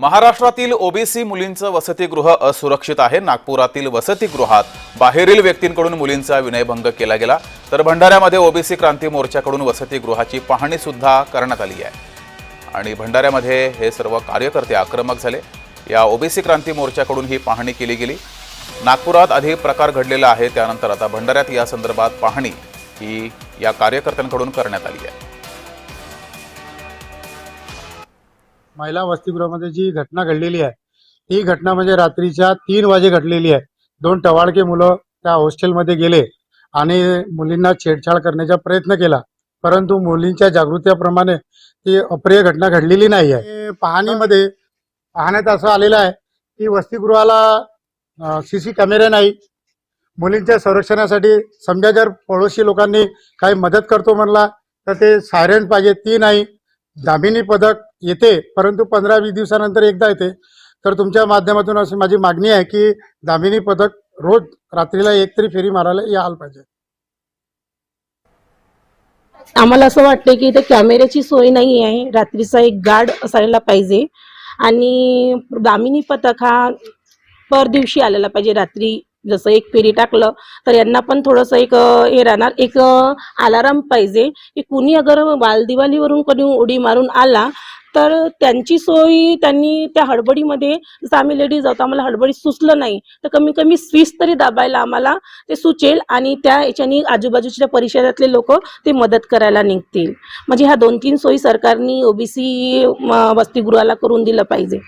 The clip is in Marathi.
महाराष्ट्रातील ओबीसी मुलींचं वसतिगृह असुरक्षित आहे. नागपुरातील वसतिगृहात बाहेरील व्यक्तींकडून मुलींचा विनयभंग केला गेला. तर भंडाऱ्यामध्ये ओबीसी क्रांती मोर्चाकडून वसतिगृहाची पाहणी सुद्धा करण्यात आली आहे. आणि भंडाऱ्यामध्ये हे सर्व कार्यकर्ते आक्रमक झाले. या ओबीसी क्रांती मोर्चाकडून ही पाहणी केली गेली. नागपुरात आधी प्रकार घडलेला आहे. त्यानंतर आता भंडाऱ्यात या संदर्भात पाहणी ही या कार्यकर्त्यांकडून करण्यात आली आहे. महिला वसतिगृहामध्ये जी घटना घडलेली आहे ती घटना म्हणजे रात्रीच्या तीन वाजे घडलेली आहे. दोन टवाळके मुलं त्या हॉस्टेलमध्ये गेले आणि मुलींना छेडछाड करण्याचा प्रयत्न केला. परंतु मुलींच्या जागृतीप्रमाणे ती अप्रिय घटना घडलेली नाही आहे. पाहणीमध्ये पाहण्यात असं आलेलं आहे की वसतिगृहाला सीसी कॅमेरे नाही. मुलींच्या संरक्षणासाठी समजा जर पडोशी लोकांनी काही मदत करतो म्हणला तर ते सायरन पाहिजे ती नाही. दामिनी पदक येते परंतु पंधरा वीस दिवसानंतर एकदा येते. तर तुमच्या माध्यमातून अशी माझी मागणी आहे की दामिनी पदक रोज रात्रीला एक तरी फेरी मारायला यायला पाहिजे. आम्हाला असं वाटतं की इथे कॅमेऱ्याची सोय नाही आहे. रात्रीचा एक गार्ड असायला पाहिजे. आणि दामिनी पथक हा पर दिवशी आलेला पाहिजे रात्री जसं एक फेरी टाकलं तर यांना पण थोडंसं एक हे राहणार. एक अलाराम पाहिजे की कुणी अगर बालदिवालीवरून कोणी उडी मारून आला तर त्यांची सोय त्यांनी त्या हडबडीमध्ये जसं आम्ही लेडीज आहोत आम्हाला हडबडीत सुचलं नाही तर कमी कमी स्विच तरी दाबायला आम्हाला ते सुचेल आणि त्या याच्यानी आजूबाजूच्या परिषदातले लोक ते मदत करायला निघतील. म्हणजे ह्या दोन तीन सोयी सरकारने ओबीसी वसतिगृहाला करून दिलं पाहिजे.